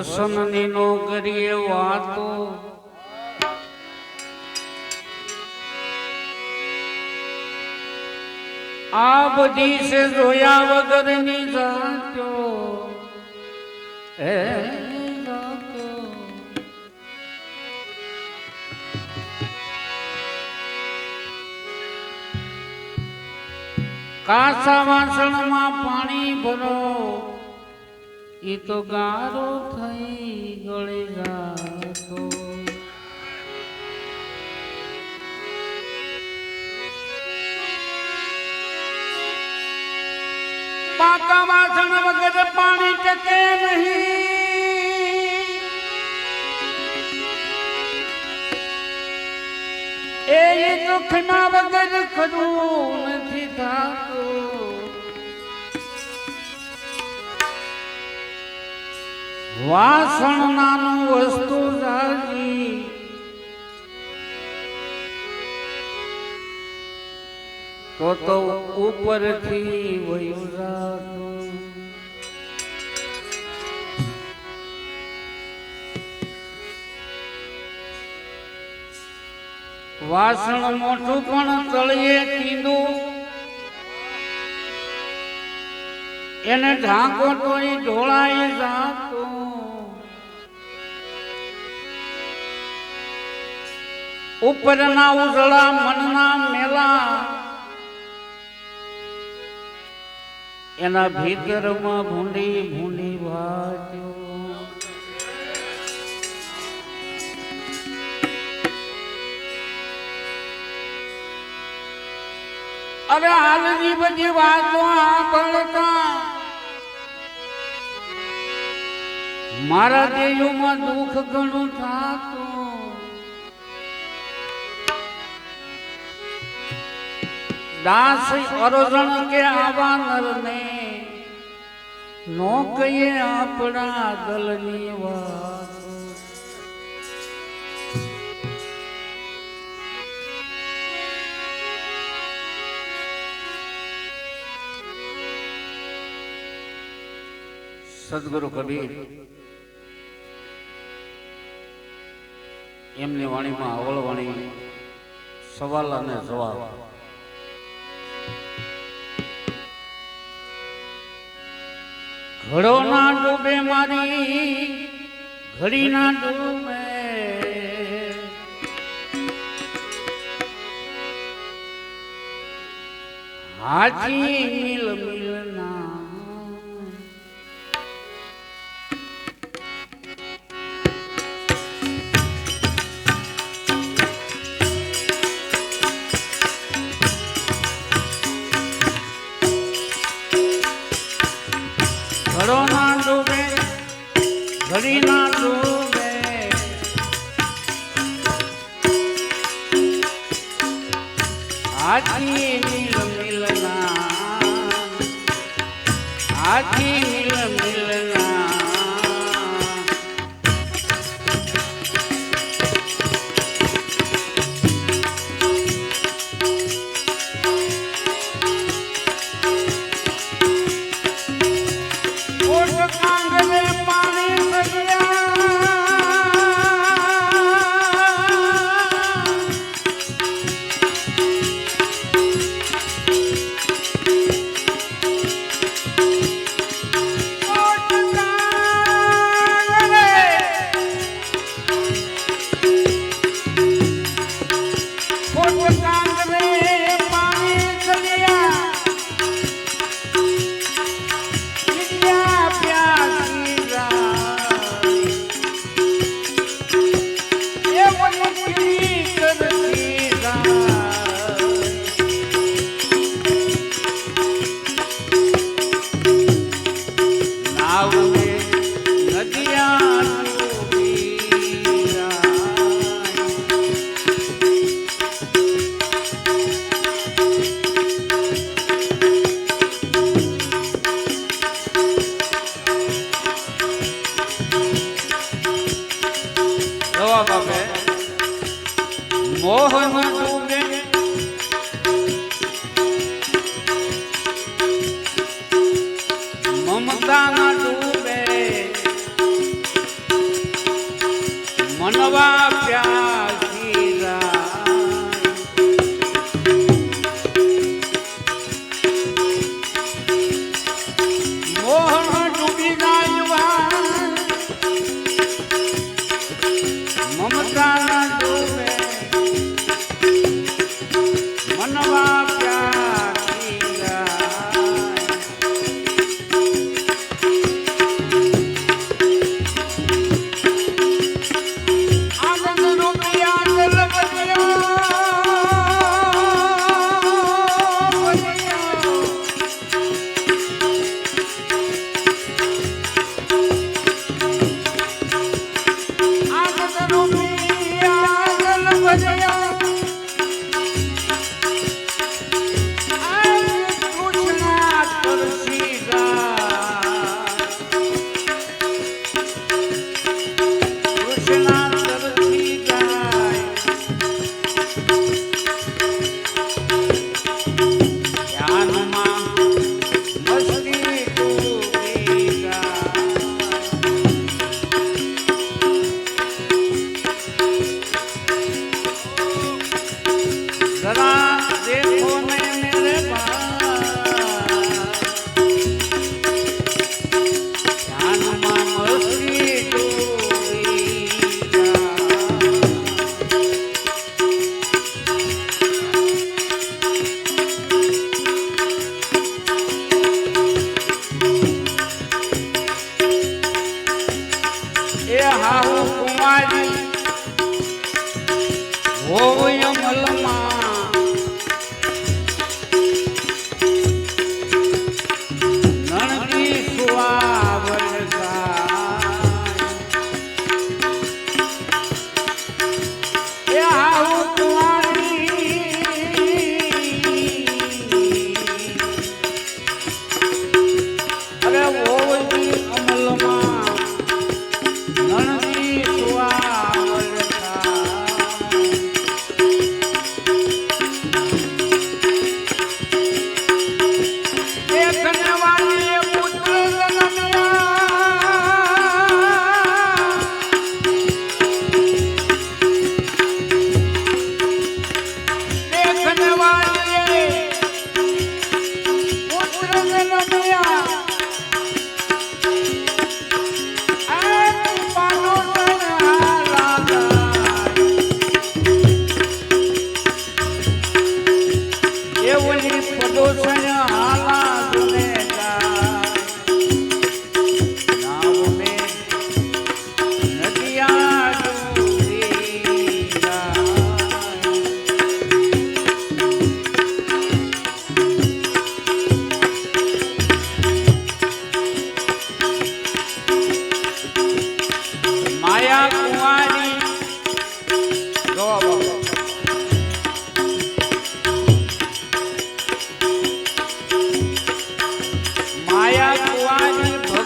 વસનની નો કરીએ વાતો. આ બધી છે જોયા વગરની જાતો. હે કાસા વાસણમાં પાણી ભરો. ઈ તો ગારો થઈ ગળે ગાતો. પાકા વાસણ વગર પાણી ટકે નહીં. એ દુઃખના વગર ખરું નથી થતું. વાસણ નાનું વસ્તુ જાજી તો તો ઉપરથી વયું જાતું. વાસણ મોટું પણ તળિયે કીધું. એને ઢાંકો તો એ ઢોળાઈ જાતો. ઉપરના ઉજળા મનના મેલા. એના ભીતરમાં ભૂંડી ભૂંડી વાજો. અરે હાલની બધી વાતો આ સાંભળતા મારા દેહમાં દુઃખ ઘણું થાતું. દાસ અરોજણ કે આવા નરને નો કહીએ આપણા દલની વાત. સદગુરુ કબીર એમની વાણીમાં અવળ વાણી સવાલ અને જવાબ. ઘડો ના ડૂબે મારી ઘડી ના ડૂબે. હાજી Thank you.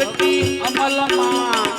ભક્તિ અમલમાં.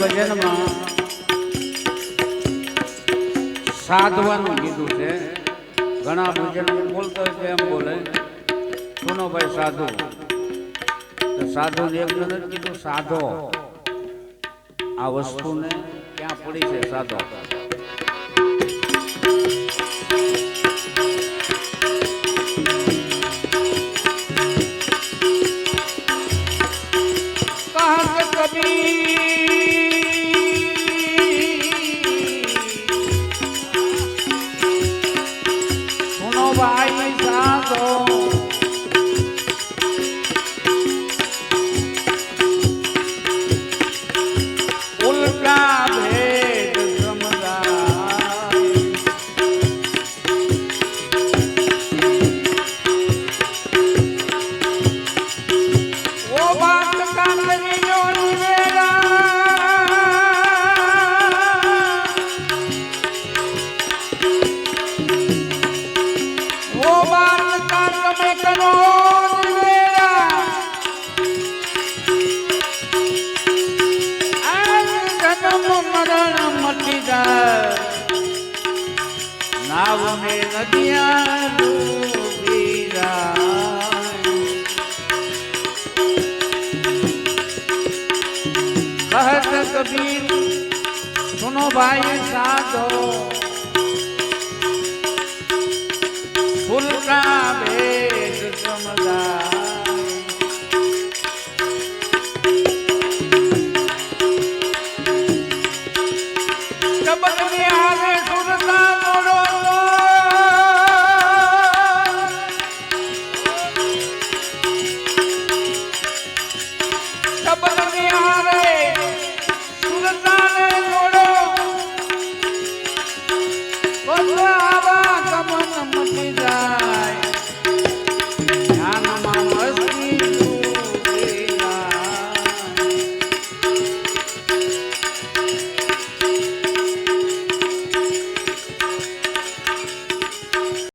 ભજનમાં સાધવાનું કીધું છે. ઘણા ભજન બોલતો હોય તો એમ બોલે, સુનો ભાઈ સાધુ. સાધુ એક નથી કીધું, સાધો. આ વસ્તુને ક્યાં પડી છે, સાધો? કબીર સુનો ભાઈ સાધો.